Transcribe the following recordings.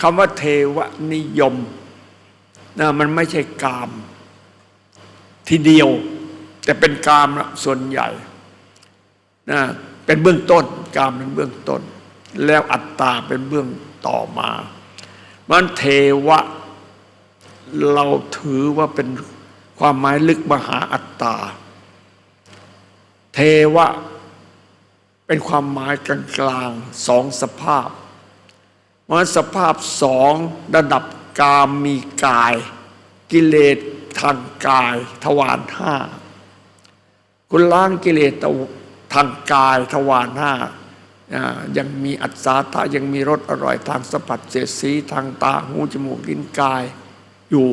คำว่าเทวนิยมนะมันไม่ใช่กาม ทีเดียว แต่เป็นกามส่วนใหญ่นะเป็นเบื้องต้น กามเป็นเบื้องต้น แล้วอัตตาเป็นเบื้องต่อมามันเทวะ เราถือว่าเป็นความหมายลึกมหาอัตตา เทวะเป็นความหมายกลางๆสองสภาพ มันสภาพสองระดับกามมีกาย กิเลสทางกายทวารห้าคุณล้างกิเลสทางกายทวารห้ายังมีอัศาทะยังมีรสอร่อยทางสัมผัสเสียดสีทางตาหูจมูกลิ้นกายอยู่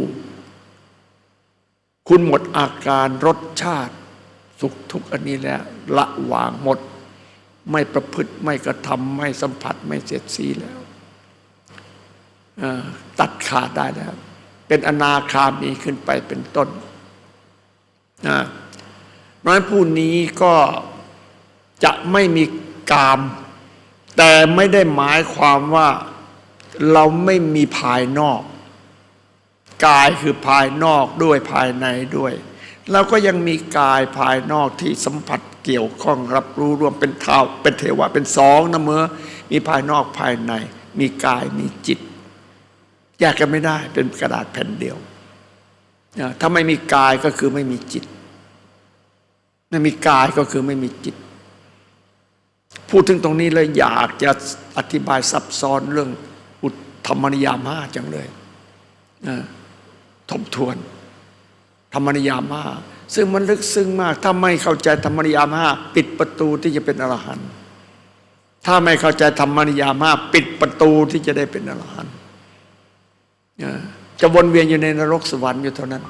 คุณหมดอาการรสชาติ สุขทุกข์อันนี้แล้วละวางหมด ไม่ประพฤติไม่กระทำไม่สัมผัสไม่เสียดสีแล้ว ตัดขาดได้แล้ว เป็นอนาคามีขึ้นไปเป็นต้นนะน้อยผู้นี้ก็จะไม่มีกาม แต่ไม่ได้หมายความว่าเราไม่มีภายนอก กายคือภายนอกด้วยภายในด้วย เราก็ยังมีกายภายนอกที่สัมผัสเกี่ยวข้องรับรู้รวมเป็นเท้าเป็นเทวะเป็นสองนะเมื่อมีภายนอกภายใน มีกายมีจิต แยกกันไม่ได้เป็นกระดาษแผ่นเดียว ถ้าไม่มีกายก็คือไม่มีจิต ไม่มีกายก็คือไม่มีจิต พูดถึงตรงนี้เลยอยากจะอธิบายซับซ้อนเรื่องอุทธรรมนิยามห้าจังเลยทบทวน ธรรมนิยามห้าซึ่งมันลึกซึ้งมาก ถ้าไม่เข้าใจธรรมนิยามห้าปิดประตูที่จะเป็นอรหันต์ถ้าไม่เข้าใจธรรมนิยามห้าปิดประตูที่จะได้เป็นอรหันต์ จะวนเวียนอยู่ในนรกสวรรค์อยู่เท่านั้น